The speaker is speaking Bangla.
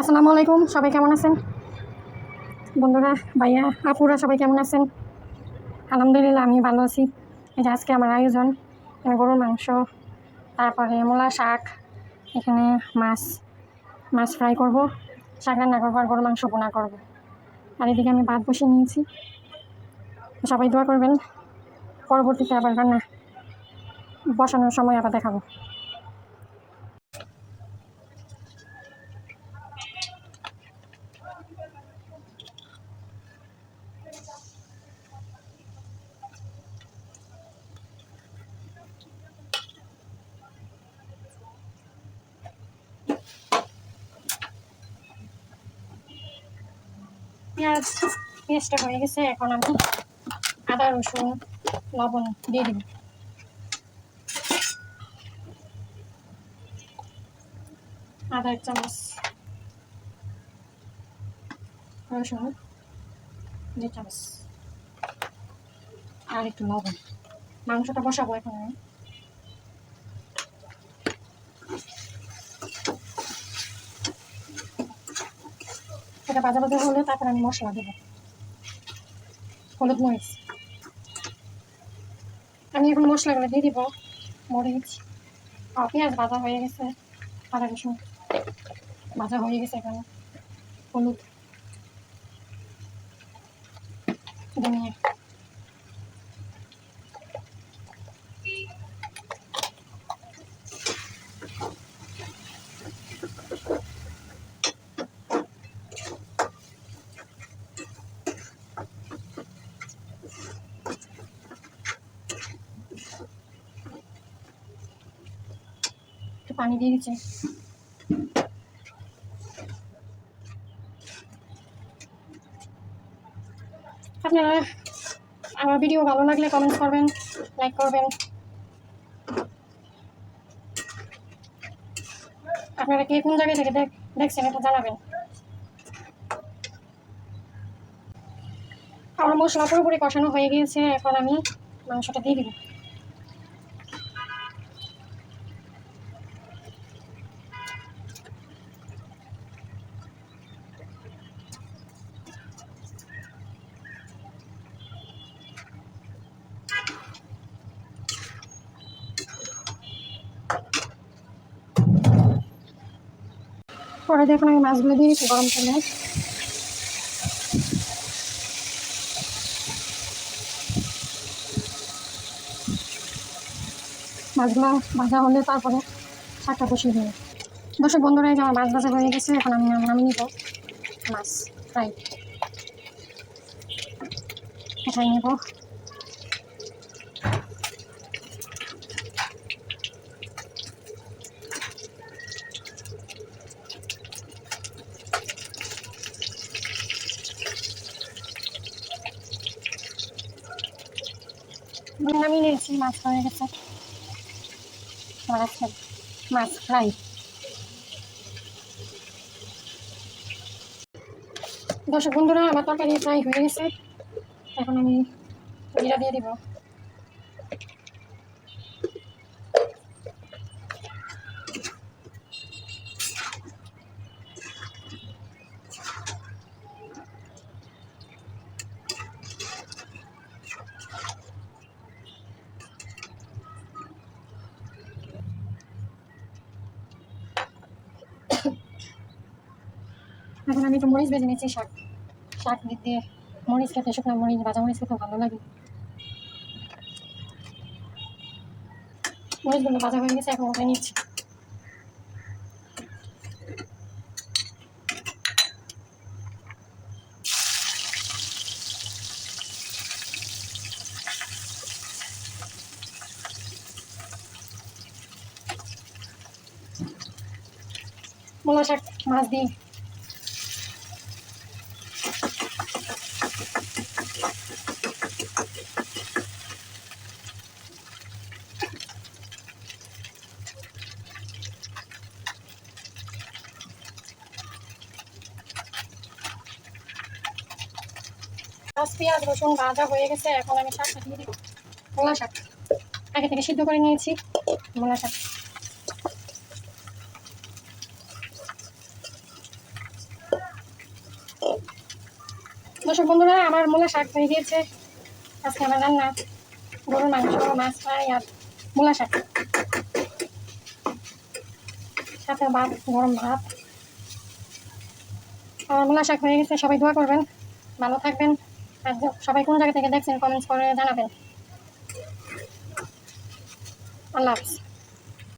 আসসালামু আলাইকুম, সবাই কেমন আছেন? বন্ধুরা, ভাইয়া, আপুরা সবাই কেমন আছেন? আলহামদুলিল্লাহ আমি ভালো আছি। যে আজকে আমার আয়োজন গরুর মাংস, তারপরে মূলা শাক, এখানে মাছ মাছ ফ্রাই করব। শাক রান্না করব আর গরুর মাংস বোনা করব। আর এদিকে আমি ভাত বসিয়ে নিয়েছি। সবাই দোয়া করবেন, পরবর্তীতে আবার রান্না বসানোর সময় আবার দেখাবো। পেঁয়াজ পেঁয়াজটা হয়ে গেছে, এখন আমি আদা, রসুন, লবণ দিয়ে দিব। আদা এক চামচ রসুন দুই চামচ আর একটু লবণ। মাংসটা বসাবো এখন আমি। এটা বাজা বাজা হলে তারপর আমি মশলা দেবো। হলুদ মরিচ। আমি এখন মশলাগুলো দিয়ে দিব, মরিচ। পেঁয়াজ ভাজা হয়ে গেছে, আদা রসুন ভাজা হয়ে গেছে এখানে, হলুদ। ধনিয়া। পানি দিয়ে দিচ্ছি। আপনারা আমার ভিডিও ভালো লাগলে কমেন্ট করবেন লাইক করবেন। আপনারা কে কোন জায়গায় থেকে দেখ- দেখছেন এটা জানাবেন। আমার মশলা পুরোপুরি কষানো হয়ে গিয়েছে, এখন আমি মাংসটা দিয়ে দিব। পরে দেখুন আমি মাছগুলো দিয়ে দিচ্ছি গরম তেলে। মাছগুলো ভাজা হলে তারপরে শাকটা বসিয়ে দেবো। দর্শক বন্ধুরা, এই যে আমার মাছ ভাজা হয়ে গেছে, এখন আমি নামিয়ে নিব মাছ ফ্রাই। এটাই নেব। নামিয়ে নিয়েছি, মাছ হয়ে গেছে। মাছ মাছ ফ্রাই দর্শক বন্ধুরা, আমার তরকারি ফ্রাই হয়ে গেছে। এখন আমি জিরা দিয়ে দিব। এখন আমি একটু মরিচ ভেজে নিচ্ছি শাক শাক দিতে মরিচ খেতে, শুকনো মরিচ ভাজা মরিচ খেতে ভালো লাগে। মরিচগুলো ভাজা হয়ে গেছে, এখন উঠে নিচ্ছি। মূলা শাক, মাছ দিই। মাছ পেঁয়াজ, রসুন ভাজা হয়ে গেছে, এখন আমি শাকটা দিয়ে দিব। মূলা শাক। আগে থেকে সিদ্ধ করে নিয়েছি, মূলা শাক। দর্শক বন্ধুরা, আমার মূলা শাক হয়ে গিয়েছে। আজকে আমার রান্না, গরুর মাংস, মাছ, ফ্রাই আর মূলা শাক। সাথে ভাত, গরম ভাত। আমার মূলা শাক হয়ে গেছে, সবাই দোয়া করবেন। ভালো থাকবেন। আর সবাই কোন জায়গা থেকে দেখছেন কমেন্টস করে জানাবেন। আল্লাহ হাফিজ।